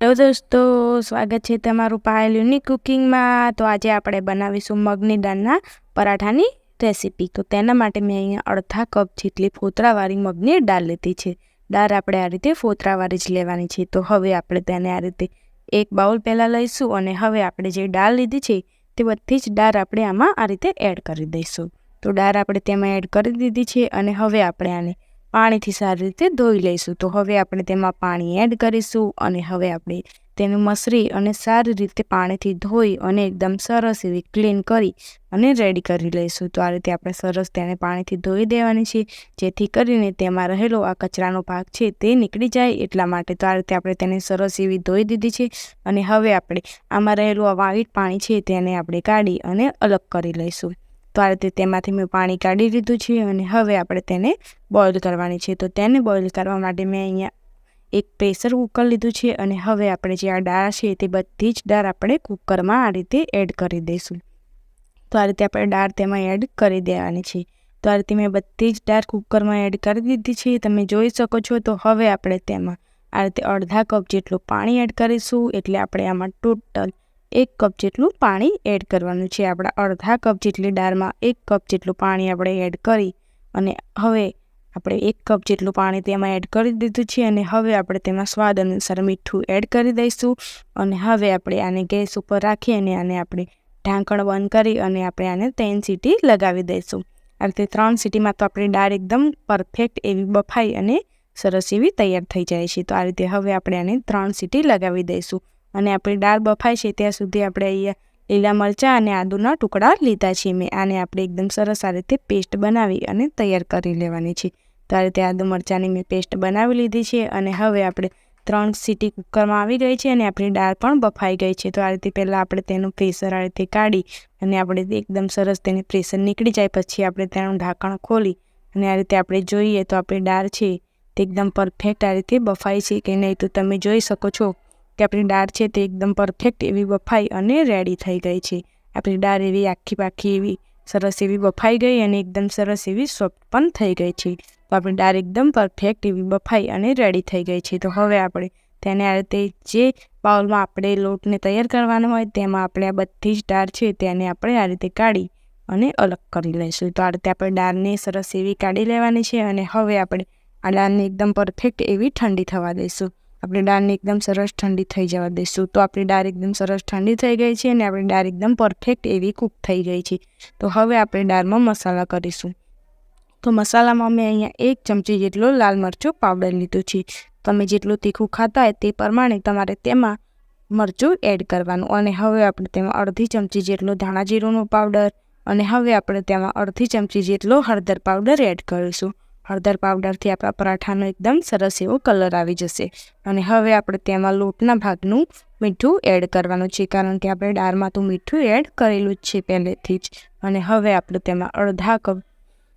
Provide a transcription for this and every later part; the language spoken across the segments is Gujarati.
હેલો દોસ્તો સ્વાગત છે તમારું પાયલ યુનિક કુકિંગમાં. તો આજે આપણે બનાવીશું મગની દાળના પરાઠાની રેસીપી. તો તેના માટે મેં અહીંયા અડધા કપ જેટલી ફોતરાવાળી મગની દાળ લીધી છે. દાળ આપણે આ રીતે ફોતરાવાળી જ લેવાની છે. તો હવે આપણે તેને આ રીતે એક બાઉલ પહેલાં લઈશું અને હવે આપણે જે દાળ લીધી છે તે બધી જ દાળ આપણે આમાં આ રીતે એડ કરી દઈશું. તો દાળ આપણે તેમાં એડ કરી દીધી છે અને હવે આપણે આને પાણીથી સારી રીતે ધોઈ લઈશું. તો હવે આપણે તેમાં પાણી એડ કરીશું અને હવે આપણે તેને મસરી અને સારી રીતે પાણીથી ધોઈ અને એકદમ સરસ એવી ક્લીન કરી અને રેડી કરી લઈશું. તો આ રીતે આપણે સરસ તેને પાણીથી ધોઈ દેવાની છે. જેથી કરીને તેમાં રહેલો આ કચરાનો ભાગ છે તે નીકળી જાય એટલા માટે તો આ રીતે આપણે તેને સરસ એવી ધોઈ દીધી છે અને હવે આપણે આમાં રહેલું આ વાઈટ પાણી છે તેને આપણે કાઢી અને અલગ કરી લઈશું. તો આ રીતે તેમાંથી મેં પાણી કાઢી લીધું છે અને હવે આપણે તેને બોઇલ કરવાની છે. તો તેને બોઇલ કરવા માટે મેં અહીંયા એક પ્રેશર કુકર લીધું છે અને હવે આપણે જે આ દાળ છે તે બધી જ દાળ આપણે કુકરમાં આ રીતે એડ કરી દઈશું. તો આ રીતે આપણે દાળ તેમાં એડ કરી દેવાની છે. તો આ રીતે મેં બધી જ દાળ કુકરમાં એડ કરી દીધી છે. તમે જોઈ શકો છો તો હવે આપણે તેમાં આ રીતે અડધા કપ જેટલું પાણી એડ કરીશું એટલે આપણે આમાં ટોટલ એક કપ જેટલું પાણી એડ કરવાનું છે. આપણા અડધા કપ જેટલી દાળમાં એક કપ જેટલું પાણી આપણે એડ કરી અને હવે આપણે એક કપ જેટલું પાણી તેમાં એડ કરી દીધું છે અને હવે આપણે તેમાં સ્વાદ અનુસાર મીઠું એડ કરી દઈશું અને હવે આપણે આને ગેસ ઉપર રાખી અને આને આપણે ઢાંકણ બંધ કરી અને આપણે આને ત્રણ સીટી લગાવી દઈશું. આ રીતે ત્રણ સીટીમાં તો આપણી દાળ એકદમ પરફેક્ટ એવી બફાઈ અને સરસ એવી તૈયાર થઈ જાય છે. તો આ રીતે હવે આપણે આને ત્રણ સીટી લગાવી દઈશું. અને આપણી દાળ બફાય છે ત્યાં સુધી આપણે અહીંયા લીલા મરચાં અને આદુના ટુકડા લીધા છે. મેં આને આપણે એકદમ સરસ આ રીતે પેસ્ટ બનાવી અને તૈયાર કરી લેવાની છે. તો આ રીતે આદુ મરચાંની મેં પેસ્ટ બનાવી લીધી છે અને હવે આપણે ત્રણ સીટી કુકરમાં આવી ગઈ છે અને આપણી દાળ પણ બફાઈ ગઈ છે. તો આ રીતે પહેલાં આપણે તેનું પ્રેશર આ રીતે કાઢી અને આપણે એકદમ સરસ તેને પ્રેશર નીકળી જાય પછી આપણે તેનું ઢાંકણ ખોલી અને આ રીતે આપણે જોઈએ તો આપણી દાળ છે તે એકદમ પરફેક્ટ આ રીતે બફાઈ છે કે નહીં તો તમે જોઈ શકો છો. કે આપણી દાળ છે તે એકદમ પરફેક્ટ એવી બફાઈ અને રેડી થઈ ગઈ છે. આપણી દાળ એવી આખી પાખી એવી સરસ એવી બફાઈ ગઈ અને એકદમ સરસ એવી સોફ્ટ પણ થઈ ગઈ છે. તો આપણી દાળ એકદમ પરફેક્ટ એવી બફાઈ અને રેડી થઈ ગઈ છે. તો હવે આપણે તેને આ રીતે જે બાઉલમાં આપણે લોટને તૈયાર કરવાનો હોય તેમાં આપણે આ બધી જ દાળ છે તેને આપણે આ રીતે કાઢી અને અલગ કરી લઈશું. તો આ રીતે આપણે દાળને સરસ એવી કાઢી લેવાની છે અને હવે આપણે આ દાળને એકદમ પરફેક્ટ એવી ઠંડી થવા દઈશું. આપણી દાળને એકદમ સરસ ઠંડી થઈ જવા દઈશું. તો આપણી દાળ એકદમ સરસ ઠંડી થઈ ગઈ છે અને આપણી દાળ એકદમ પરફેક્ટ એવી કૂક થઈ ગઈ છે. તો હવે આપણે દાળમાં મસાલા કરીશું. તો મસાલામાં મેં અહીંયા એક ચમચી જેટલો લાલ મરચું પાવડર લીધું છે. તમે જેટલું તીખું ખાતા હોય તે પ્રમાણે તમારે તેમાં મરચું એડ કરવાનું. અને હવે આપણે તેમાં અડધી ચમચી જેટલો ધાણા જીરુંનો પાવડર અને હવે આપણે તેમાં અડધી ચમચી જેટલો હળદર પાવડર એડ કરીશું. હળદર પાવડરથી આપણા પરાઠાનો એકદમ સરસ એવો કલર આવી જશે. અને હવે આપણે તેમાં લોટના ભાગનું મીઠું એડ કરવાનું છે, કારણ કે આપણે દાળમાં તો મીઠું એડ કરેલું જ છે પહેલેથી જ. અને હવે આપણે તેમાં અડધા કપ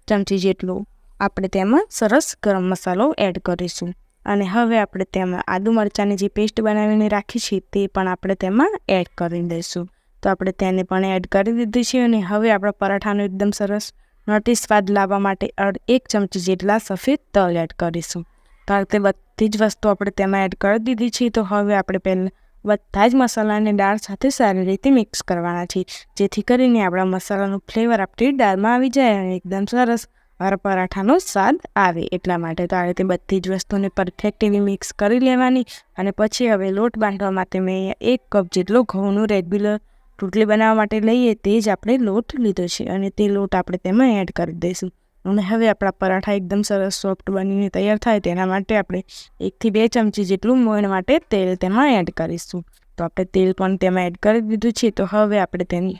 ચમચી જેટલું આપણે તેમાં સરસ ગરમ મસાલો એડ કરીશું. અને હવે આપણે તેમાં આદુ મરચાંની જે પેસ્ટ બનાવીને રાખી છે, તે પણ આપણે તેમાં એડ કરી દઈશું. તો આપણે તેને પણ એડ કરી દીધી છે અને હવે આપણા પરાઠાનો એકદમ સરસ નટી સ્વાદ લાવવા માટે એક ચમચી જેટલા સફેદ તલ એડ કરીશું. તો તે બધી જ વસ્તુ આપણે તેમાં એડ કરી દીધી છે, તો હવે આપણે પહેલાં બધા જ મસાલાને દાળ સાથે સારી રીતે મિક્સ કરવાના છે. જેથી કરીને આપણા મસાલાનું ફ્લેવર આપણી દાળમાં આવી જાય અને એકદમ સરસ અર પરાઠાનો સ્વાદ આવે એટલા માટે. તો આ રીતે બધી જ વસ્તુને પરફેક્ટ એવી મિક્સ કરી લેવાની અને પછી હવે લોટ બાંધવા માટે મેં એક કપ જેટલો ઘઉંનું રેગ્યુલર રોટલી બનાવવા માટે લઈએ તે જ આપણે લોટ લીધો છે અને તે લોટ આપણે તેમાં એડ કરી દઈશું. અને હવે આપણા પરાઠા એકદમ સરસ સોફ્ટ બનીને તૈયાર થાય તેના માટે આપણે એકથી બે ચમચી જેટલું મોણ માટે તેલ તેમાં એડ કરીશું. તો આપણે તેલ પણ તેમાં એડ કરી દીધું છે. તો હવે આપણે તેની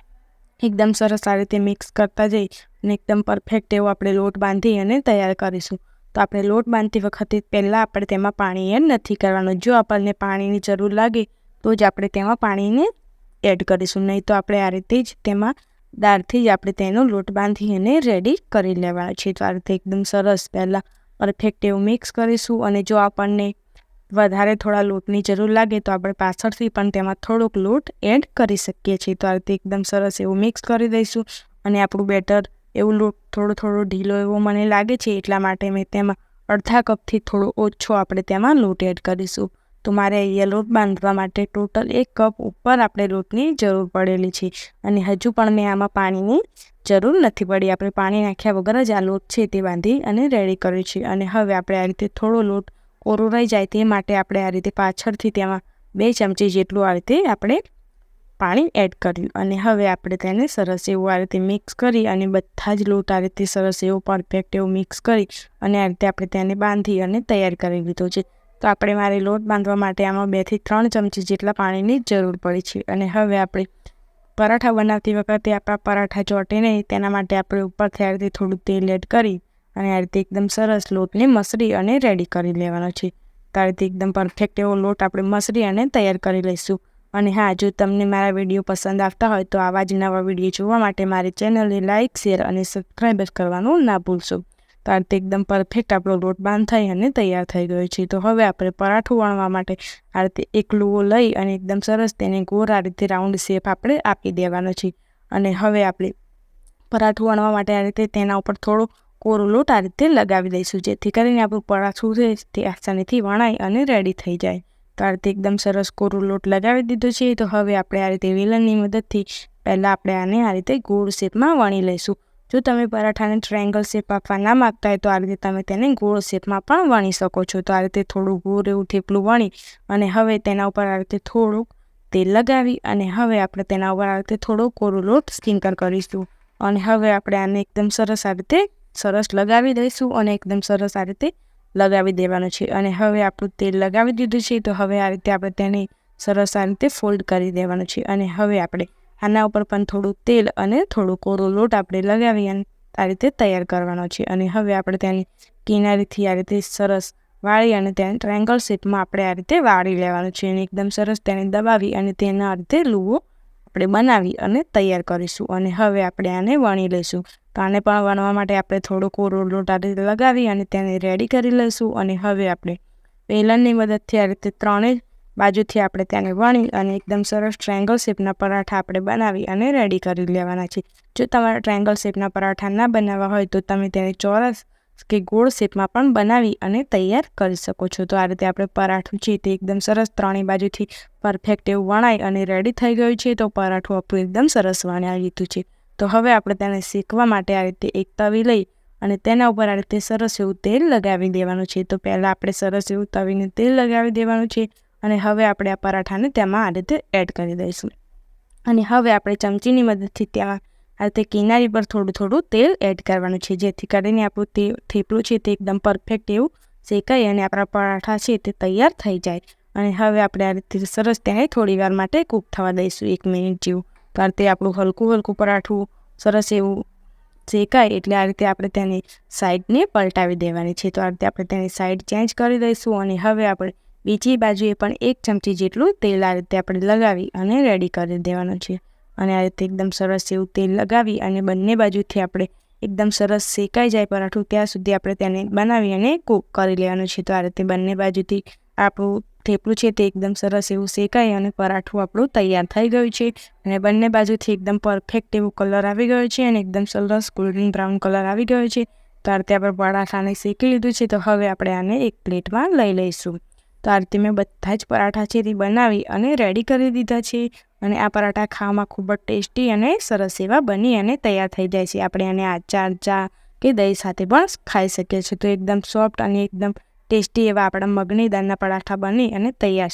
એકદમ સરસ આ રીતે મિક્સ કરતા જઈ અને એકદમ પરફેક્ટ એવો આપણે લોટ બાંધી અને તૈયાર કરીશું. તો આપણે લોટ બાંધતી વખતે પહેલાં આપણે તેમાં પાણી એડ નથી કરવાનું. જો આપણને પાણીની જરૂર લાગે તો જ આપણે તેમાં પાણીને એડ કરીશું. નહીં તો આપણે આ રીતે જ તેમાં દાળથી જ આપણે તેનો લોટ બાંધી અને રેડી કરી લેવાનો છે તો આ રીતે એકદમ સરસ પહેલાં પરફેક્ટ એવું મિક્સ કરીશું અને જો આપણને વધારે થોડા લોટની જરૂર લાગે તો આપણે પાછળથી પણ તેમાં થોડોક લોટ એડ કરી શકીએ છીએ. તો આ રીતે એકદમ સરસ એવું મિક્સ કરી દઈશું અને આપણું બેટર એવું લોટ થોડો થોડો ઢીલો એવો મને લાગે છે એટલા માટે મેં તેમાં અડધા કપથી થોડો ઓછો આપણે તેમાં લોટ એડ કરીશું. તો મારે અહીંયા બાંધવા માટે ટોટલ એક કપ ઉપર આપણે લોટની જરૂર પડેલી છે. અને હજુ પણ મેં આમાં પાણીની જરૂર નથી પડી. આપણે પાણી નાખ્યા વગર જ આ લોટ છે તે બાંધી અને રેડી કર્યું છે. અને હવે આપણે આ રીતે થોડો લોટ કોરો રહી જાય તે માટે આપણે આ રીતે પાછળથી તેમાં બે ચમચી જેટલું આ રીતે આપણે પાણી એડ કર્યું. અને હવે આપણે તેને સરસ એવું આ રીતે મિક્સ કરી અને બધા જ લોટ આ રીતે સરસ એવો પરફેક્ટ એવું મિક્સ કરી અને આ રીતે આપણે તેને બાંધી અને તૈયાર કરી લીધો છે. તો આપણે મારે લોટ બાંધવા માટે આમાં બેથી ત્રણ ચમચી જેટલા પાણીની જરૂર પડી છે. અને હવે આપણે પરાઠા બનાવતી વખતે આપણા પરાઠા ચોટે નહીં, તેના માટે આપણે ઉપરથી આ રીતે થોડું તેલ એડ કરી અને આ રીતે એકદમ સરસ લોટને મસરી અને રેડી કરી લેવાનો છે. તો રીતે એકદમ પરફેક્ટ એવો લોટ આપણે મસરી અને તૈયાર કરી લઈશું. અને હા, જો તમને મારા વીડિયો પસંદ આવતા હોય તો આવા જ નવા વીડિયો જોવા માટે મારી ચેનલને લાઇક શેર અને સબસ્ક્રાઈબ કરવાનું ના ભૂલશો. તો આ એકદમ પરફેક્ટ આપણો લોટ બાંધ થઈ અને તૈયાર થઈ ગયો છે. તો હવે આપણે પરાઠું વણવા માટે આ રીતે એક લુવો લઈ અને એકદમ સરસ તેને ગોળ આ રીતે રાઉન્ડ શેપ આપણે આપી દેવાનો છે. અને હવે આપણે પરાઠું વણવા માટે આ રીતે તેના ઉપર થોડો કોરો લોટ આ રીતે લગાવી દઈશું, જેથી કરીને આપણું પરાઠું છે તે આસાનીથી વણાય અને રેડી થઈ જાય. તો આ એકદમ સરસ કોરો લોટ લગાવી દીધો છે. તો હવે આપણે આ રીતે વેલણની મદદથી પહેલાં આપણે આને આ રીતે ગોળ શેપમાં વણી લઈશું. જો તમે પરાઠાને ટ્રાયંગલ શેપ આપવા ના માગતા હોય તો આ રીતે તમે તેને ગોળ શેપમાં પણ વણી શકો છો. તો આ રીતે થોડું ગોળ એવું થેપલું વણી અને હવે તેના ઉપર આ રીતે થોડુંક તેલ લગાવી અને હવે આપણે તેના ઉપર આ રીતે થોડો કોરો લોટ સ્કિંકર કરીશું. અને હવે આપણે આને એકદમ સરસ આ રીતે સરસ લગાવી દઈશું અને એકદમ સરસ આ રીતે લગાવી દેવાનું છે. અને હવે આપણું તેલ લગાવી દીધું છે તો હવે આ રીતે આપણે તેને સરસ આ રીતે ફોલ્ડ કરી દેવાનું છે. અને હવે આપણે આના ઉપર પણ થોડું તેલ અને થોડું કોરો લોટ આપણે લગાવી અને આ રીતે તૈયાર કરવાનો છે. અને હવે આપણે તેની કિનારીથી આ રીતે સરસ વાળી અને તેને ટ્રેંગલ શેપમાં આપણે આ રીતે વાળી લેવાનું છે. અને એકદમ સરસ તેને દબાવી અને તેના આ રીતે લુવો આપણે બનાવી અને તૈયાર કરીશું. અને હવે આપણે આને વણી લઈશું. તો આને પણ વણવા માટે આપણે થોડો કોરો લોટ આ રીતે લગાવી અને તેને રેડી કરી લઈશું. અને હવે આપણે વેલણની મદદથી આ રીતે ત્રણેય બાજુથી આપણે તેને વણી અને એકદમ સરસ ટ્રાયંગલ શેપના પરાઠા આપણે બનાવી અને રેડી કરી લેવાના છે જો તમારા ટ્રાયંગલ શેપના પરાઠા ના બનાવવા હોય તો તમે તેને ચોરસ કે ગોળ શેપમાં પણ બનાવી અને તૈયાર કરી શકો છો. તો આ રીતે આપણે પરાઠું છે તે એકદમ સરસ ત્રણેય બાજુથી પરફેક્ટ એવું વણાય અને રેડી થઈ ગયું છે. તો પરાઠું આપણું એકદમ સરસ વણાવી લીધું છે. તો હવે આપણે તેને શેકવા માટે આ રીતે એક તવી લઈ અને તેના ઉપર આ રીતે સરસ એવું તેલ લગાવી દેવાનું છે. તો પહેલાં આપણે સરસ એવું તવીને તેલ લગાવી દેવાનું છે. અને હવે આપણે આ પરાઠાને તેમાં આ રીતે એડ કરી દઈશું. અને હવે આપણે ચમચીની મદદથી ત્યાં આ રીતે કિનારી પર થોડું થોડું તેલ એડ કરવાનું છે, જેથી કરીને આપણું તે થેપલું છે તે એકદમ પરફેક્ટ એવું શેકાય અને આપણા પરાઠા છે તે તૈયાર થઈ જાય. અને હવે આપણે આ રીતે સરસ ત્યાં થોડી વાર માટે કૂક થવા દઈશું, એક મિનિટ જેવું. કારણ તે આપણું હલકું હલકું પરાઠું સરસ એવું શેકાય એટલે આ રીતે આપણે તેની સાઈડને પલટાવી દેવાની છે. તો આ રીતે આપણે તેની સાઈડ ચેન્જ કરી દઈશું અને હવે આપણે બીજી બાજુએ પણ એક ચમચી જેટલું તેલ આ રીતે આપણે લગાવી અને રેડી કરી દેવાનું છે. અને આ રીતે એકદમ સરસ એવું તેલ લગાવી અને બંને બાજુથી આપણે એકદમ સરસ શેકાઈ જાય પરાઠું ત્યાં સુધી આપણે તેને બનાવી અને કૂક કરી લેવાનું છે. તો આ રીતે બંને બાજુથી આપણું થેપલું છે તે એકદમ સરસ એવું શેકાય અને પરાઠું આપણું તૈયાર થઈ ગયું છે. અને બંને બાજુથી એકદમ પરફેક્ટ એવું કલર આવી ગયો છે અને એકદમ સરસ ગોલ્ડન બ્રાઉન કલર આવી ગયો છે. તો આ રીતે આપણે પરાઠાને શેકી લીધું છે. તો હવે આપણે આને એક પ્લેટમાં લઈ લઈશું. તો આ રીતે મેં બધા જ પરાઠા છે તે બનાવી અને રેડી કરી દીધા છે. અને આ પરાઠા ખાવામાં ખૂબ જ ટેસ્ટી અને સરસ એવા બની અને તૈયાર થઈ જાય છે. આપણે આને આચાર, ચા કે દહીં સાથે પણ ખાઈ શકીએ છીએ. તો એકદમ સોફ્ટ અને એકદમ ટેસ્ટી એવા આપણા મગની દાળના પરાઠા બની અને તૈયાર છે